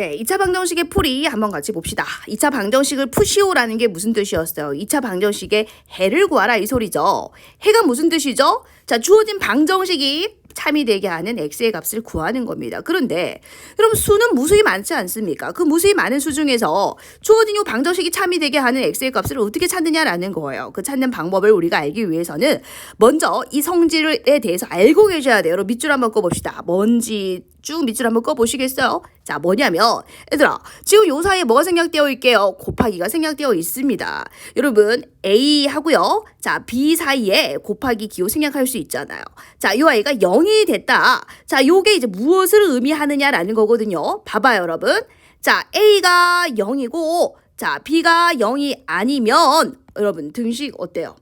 네, 2차 방정식의 풀이 한번 같이 봅시다. 2차 방정식을 푸시오라는 게 무슨 뜻이었어요? 2차 방정식의 해를 구하라 이 소리죠. 해가 무슨 뜻이죠? 자, 주어진 방정식이 참이 되게 하는 x의 값을 구하는 겁니다. 그런데 여러분 수는 무수히 많지 않습니까? 그 무수히 많은 수 중에서 주어진 요 방정식이 참이 되게 하는 x의 값을 어떻게 찾느냐라는 거예요. 그 찾는 방법을 우리가 알기 위해서는 먼저 이 성질에 대해서 알고 계셔야 돼요. 밑줄 한번 꺼봅시다. 뭔지 쭉 밑줄 한번 꺼보시겠어요? 자, 뭐냐면, 얘들아, 지금 요 사이에 뭐가 생략되어 있게요? 곱하기가 생략되어 있습니다. 여러분, A 하고요. 자, B 사이에 곱하기 기호 생략할 수 있잖아요. 자, 요 아이가 0이 됐다. 자, 요게 이제 무엇을 의미하느냐라는 거거든요. 봐봐요, 여러분. 자, A가 0이고, 자, B가 0이 아니면, 여러분, 등식 어때요?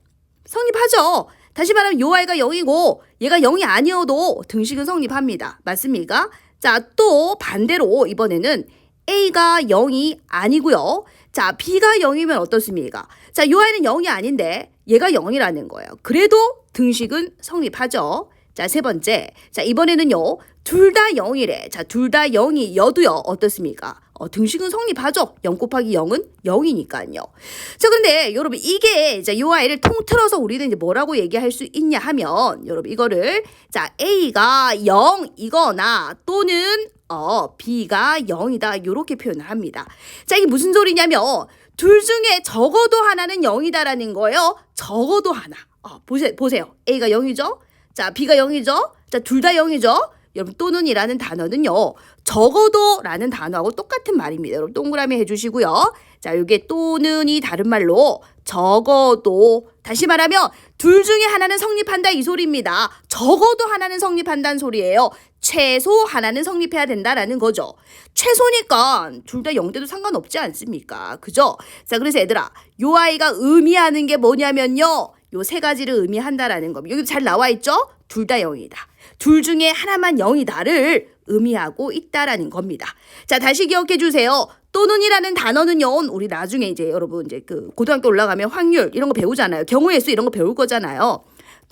성립하죠. 다시 말하면 요 아이가 0이고 얘가 0이 아니어도 등식은 성립합니다. 맞습니까? 자, 또 반대로 이번에는 A가 0이 아니고요. 자, B가 0이면 어떻습니까? 자, 요 아이는 0이 아닌데 얘가 0이라는 거예요. 그래도 등식은 성립하죠. 자, 세 번째. 자, 이번에는요. 둘 다 0이래. 자, 둘 다 0이여도요. 어떻습니까? 어, 등식은 성립하죠. 0 곱하기 0은 0이니까요. 자, 근데 여러분 이게 이제 요 아이를 통틀어서 우리는 이제 뭐라고 얘기할 수 있냐 하면 여러분 이거를 자, A가 0이거나 또는 어, B가 0이다. 요렇게 표현을 합니다. 자, 이게 무슨 소리냐면 둘 중에 적어도 하나는 0이다라는 거예요. 적어도 하나. 어, 보세, 보세요. A가 0이죠? 자, B가 0이죠? 자, 둘 다 0이죠? 여러분 또는이라는 단어는요. 적어도라는 단어하고 똑같은 말입니다. 여러분 동그라미 해주시고요. 자, 이게 또는이 다른 말로 적어도 다시 말하면 둘 중에 하나는 성립한다 이 소리입니다. 적어도 하나는 성립한다는 소리예요. 최소 하나는 성립해야 된다라는 거죠. 최소니까 둘 다 0대도 상관없지 않습니까? 그죠? 자, 그래서 얘들아, 요 아이가 의미하는 게 뭐냐면요. 요 세 가지를 의미한다라는 겁니다. 여기 잘 나와 있죠? 둘 다 0이다. 둘 중에 하나만 0이다를 의미하고 있다라는 겁니다. 자, 다시 기억해 주세요. 또는이라는 단어는요, 우리 나중에 이제 여러분 이제 그 고등학교 올라가면 확률 이런 거 배우잖아요. 경우의 수 이런 거 배울 거잖아요.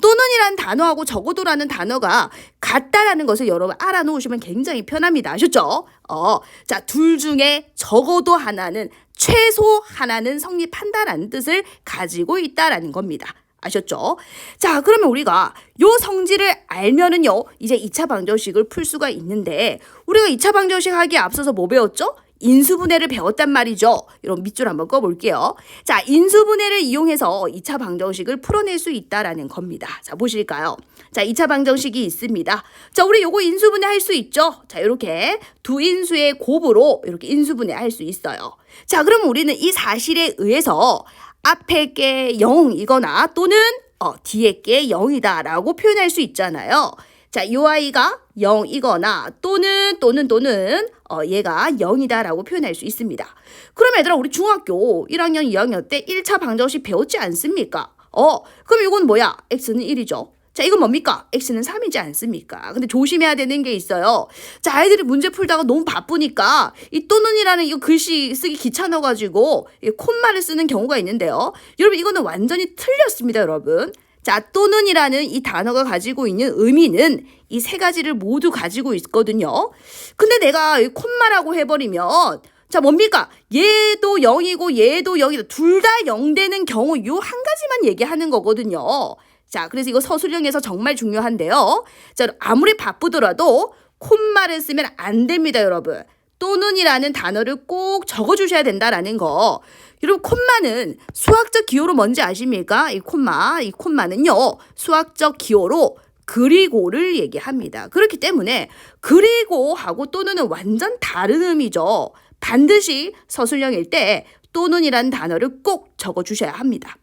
또는이라는 단어하고 적어도라는 단어가 같다라는 것을 여러분 알아놓으시면 굉장히 편합니다. 아셨죠? 어, 자, 둘 중에 적어도 하나는 최소 하나는 성립한다라는 뜻을 가지고 있다라는 겁니다. 아셨죠? 자, 그러면 우리가 요 성질을 알면은요, 이제 2차 방정식을 풀 수가 있는데, 우리가 2차 방정식 하기에 앞서서 뭐 배웠죠? 인수분해를 배웠단 말이죠. 여러분 밑줄 한번 꺼볼게요. 자, 인수분해를 이용해서 2차 방정식을 풀어낼 수 있다라는 겁니다. 자, 보실까요? 자, 2차 방정식이 있습니다. 자, 우리 요거 인수분해 할 수 있죠? 자, 이렇게 두 인수의 곱으로 이렇게 인수분해 할 수 있어요. 자, 그럼 우리는 이 사실에 의해서 앞에 게 0이거나 또는 어, 뒤에 게 0이다 라고 표현할 수 있잖아요. 자, 요 아이가 0이거나 또는 또는 또는 어, 얘가 0이다 라고 표현할 수 있습니다. 그럼 얘들아 우리 중학교 1학년, 2학년 때 1차 방정식 배웠지 않습니까? 어, 그럼 이건 뭐야? x는 1이죠. 자, 이건 뭡니까? x는 3이지 않습니까? 근데 조심해야 되는 게 있어요. 자, 아이들이 문제 풀다가 너무 바쁘니까 이 또는이라는 이 글씨 쓰기 귀찮아가지고 이 콧말을 쓰는 경우가 있는데요. 여러분, 이거는 완전히 틀렸습니다, 여러분. 자, 또는이라는 이 단어가 가지고 있는 의미는 이 세 가지를 모두 가지고 있거든요. 근데 내가 이 콧말하고 해버리면 자, 뭡니까? 얘도 0이고 얘도 0이다. 둘다0 되는 경우 요 한 가지만 얘기하는 거거든요. 자, 그래서 이거 서술형에서 정말 중요한데요. 자, 아무리 바쁘더라도 콧말을 쓰면 안 됩니다, 여러분. 또는이라는 단어를 꼭 적어주셔야 된다라는 거. 여러분, 콤마는 수학적 기호로 뭔지 아십니까? 이 콤마, 이 콤마는요, 수학적 기호로 그리고를 얘기합니다. 그렇기 때문에 그리고 하고 또는은 완전 다른 의미죠. 반드시 서술형일 때 또는이라는 단어를 꼭 적어주셔야 합니다.